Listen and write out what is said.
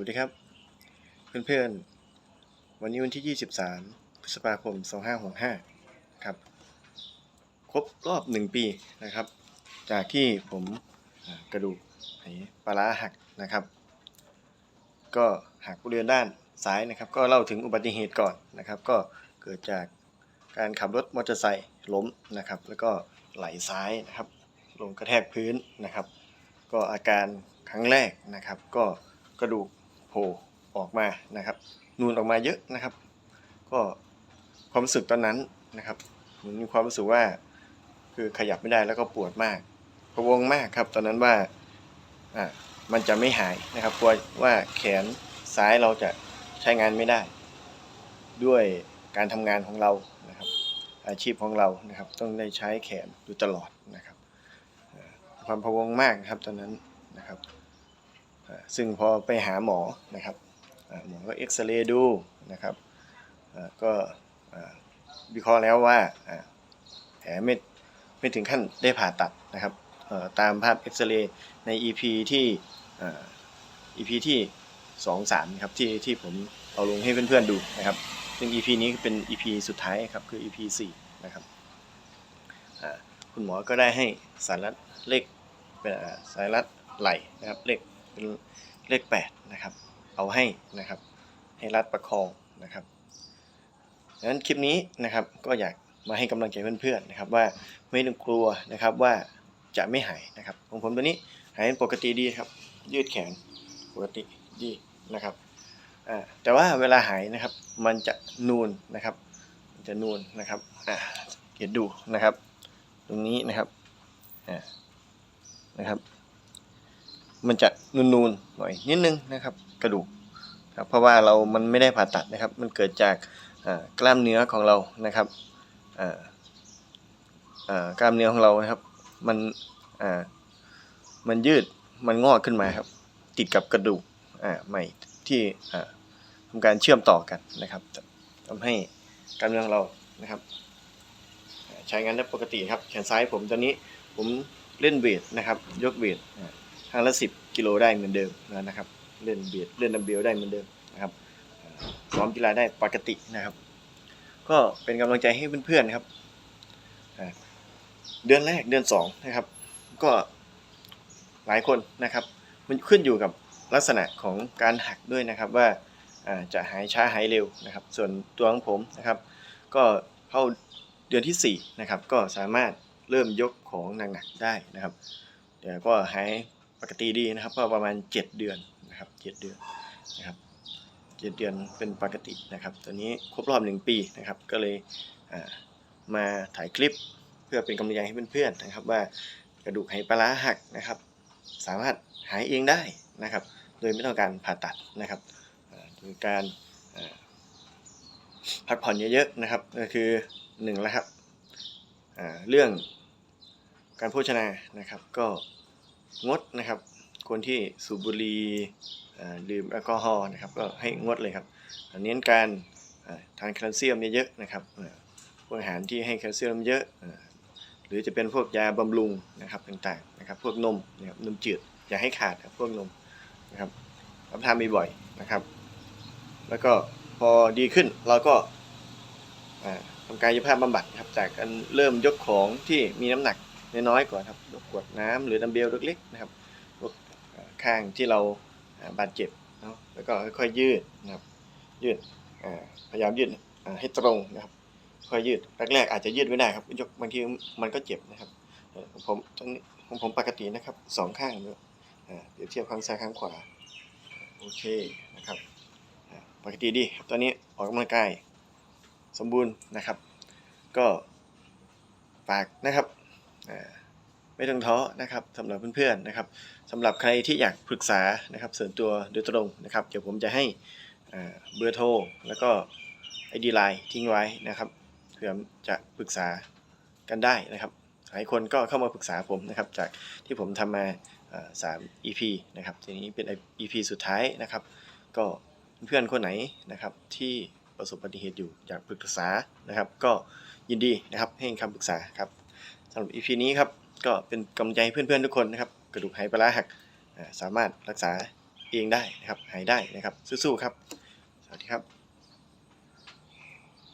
วัสดีครับ เพื่อนๆ วันนี้วันที่ 23 พฤษภาคม 2565 ครับ ครบรอบ 1 ปีนะครับ จากที่ผมกระดูกไหปลาร้าหักนะครับ ก็หักบริเวณด้านซ้ายนะครับ ก็เล่าถึงอุบัติเหตุก่อนนะครับ ก็เกิดจากการขับรถมอเตอร์ไซค์ล้มนะครับ แล้วก็ไหลซ้ายนะครับ ลงกระแทกพื้นนะครับ ก็อาการครั้งแรกนะครับ ก็กระดูก โผล่ออกมานะครับ นูนออกมาเยอะนะครับ ก็ความรู้สึกตอนนั้นนะครับมือนมีความรู้สึกว่าคือขยับไม่ได้แล้วก็ปวดมากพะวงมากครับ ตอนนั้นว่าอ่ามันจะไม่หายนะครับกลัวว่าแขนซ้ายเราจะใช้งานไม่ได้ ด้วยการทำงานของเรานะครับ อาชีพของเรานะครับ ต้องได้ใช้แขนอยู่ตลอดนะครับ ความพะวงมากครับตอนนั้นนะครับ ซึ่งพอไปหาหมอนะครับหมอก็เอ็กซเรย์ดูนะครับก็วิเคราะห์แล้วว่าแผลไม่ไม่ถึงขั้นได้ผ่าตัดนะครับตามภาพเอ็กซเรย์ใน EP ที่อ EP ที่2 3ครับที่ที่ผมเอาลงให้เพื่อนๆดูนะครับ ซึ่ง EP นี้เป็น EP สุดท้ายครับคือ EP 4นะครับคุณหมอก็ได้ให้สารรัดเลขเป็นสายรัดไหลนะครับเลข เป็นเลข8นะครับ เอาให้นะครับ ให้รัดประคองนะครับดังนั้นคลิปนี้นะครับก็อยากมาให้กำลังใจเพื่อนๆนะครับว่าไม่ต้องกลัวนะครับว่าจะไม่หายนะครับของผมตัวนี้หายเป็นปกติดีครับ ยืดแขนปกติดีนะครับแต่ว่าเวลาหายนะครับมันจะนูนนะครับจะนูนนะครับอ่าเห็นดูนะครับ ตรงนี้นะครับอ่านะครับ มันจะนูนๆหน่อยนิดนึงนะครับ กระดูกครับเพราะว่าเรามันไม่ได้ผ่าตัดนะครับ มันเกิดจากกล้ามเนื้อของเรานะครับกล้ามเนื้อของเรานะครับ มันมันยืดมันงอกขึ้นมาครับ ติดกับกระดูกใหม่ที่อ่าทำการเชื่อมต่อกันนะครับทำให้กล้ามเนื้อของเรานะครับใช้งานได้ปกติครับ แขนซ้ายผมตอนนี้ผมเล่นเวทนะครับ ยกเวท ครั้งละสิบกิโลได้เหมือนเดิมนะครับ เล่นเวทเล่นดัมเบลได้เหมือนเดิมนะครับซ้อมกีฬาได้ปกตินะครับ ก็เป็นกำลังใจให้เพื่อนๆนะครับ เดือนแรกเดือนสองนะครับ ก็หลายคนนะครับ มันขึ้นอยู่กับลักษณะของการหักด้วยนะครับว่าจะหายช้าหายเร็วนะครับ ส่วนตัวของผมนะครับ ก็เข้าเดือนที่4นะครับก็สามารถเริ่มยกของหนักๆได้นะครับเดี๋ยวก็หาย ปกติดีนะครับก็ประมาณ 7 เดือนนะครับ7เดือนนะครับ7เดือนเป็นปกตินะครับ ตอนนี้ครบรอบ 1 ปีนะครับ ก็เลยมาถ่ายคลิปเพื่อเป็นกำลังใจให้เพื่อนๆนะครับ ว่ากระดูกไหปลาร้าหักนะครับ สามารถหายเองได้นะครับ โดยไม่ต้องการผ่าตัดนะครับโดยการพักผ่อนเยอะๆนะครับก็คือหนึ่งแล้วครับเรื่องการโภชนานะครับก็ งดนะครับ คนที่สูบบุหรี่ดื่มแอลกอฮอล์นะครับก็ให้งดเลยครับเน้นการทานแคลเซียมเยอะๆนะครับพวกอาหารที่ให้แคลเซียมเยอะ หรือจะเป็นพวกยาบำรุงนะครับต่างๆนะครับ พวกนมนะครับนมจืดอย่าให้ขาดครับพวกนมนะครับรับทานบ่อยๆนะครับ แล้วก็พอดีขึ้นเราก็อ่าทำกายภาพบำบัดครับจากการเริ่มยกของที่มีน้ำหนัก น้อยๆก่อนครับกขวดน้ำหรือดัมเบลเล็กๆนะครับยกข้างที่เราบาดเจ็บเนาะแล้วก็ค่อยๆยืดนะครับยืดพยายามยืดให้ตรงนะครับค่อยยืดแรกๆอาจจะยืดไม่ได้ครับยกบางทีมันก็เจ็บนะครับผมตรงนี้ของผมปกตินะครับสองข้างเลยเดี๋ยวเทียบข้างซ้ายข้างขวาโอเคนะครับปกติดีตอนนี้ออกกำลังกายสมบูรณ์นะครับ ก็ฝากนะครับ ไม่ต้องท้อนะครับสำหรับเพื่อนๆนะครับสำหรับใครที่อยากปรึกษานะครับส่วนตัวโดยตรงนะครับ เดี๋ยวผมจะให้เบอร์โทรแล้วก็ไอดีไลน์ทิ้งไว้นะครับเผื่อจะปรึกษากันได้นะครับหลายคนก็เข้ามาปรึกษาผมนะครับ จากที่ผมทำมาอ่าสาม EP นะครับทีนี้เป็น EP สุดท้ายนะครับ ก็เพื่อนคนไหนนะครับที่ประสบอุบัติเหตุอยู่อยากปรึกษานะครับ ก็ยินดีนะครับให้คำปรึกษาครับำหรับ EP นี้ครับก็เป็นกำลังใจให้เพื่อนๆทุกคนนะครับกระดูกหายปลาร้าหักสามารถรักษาเองได้นะครับหายได้นะครับสู้ๆครับ สวัสดีครับ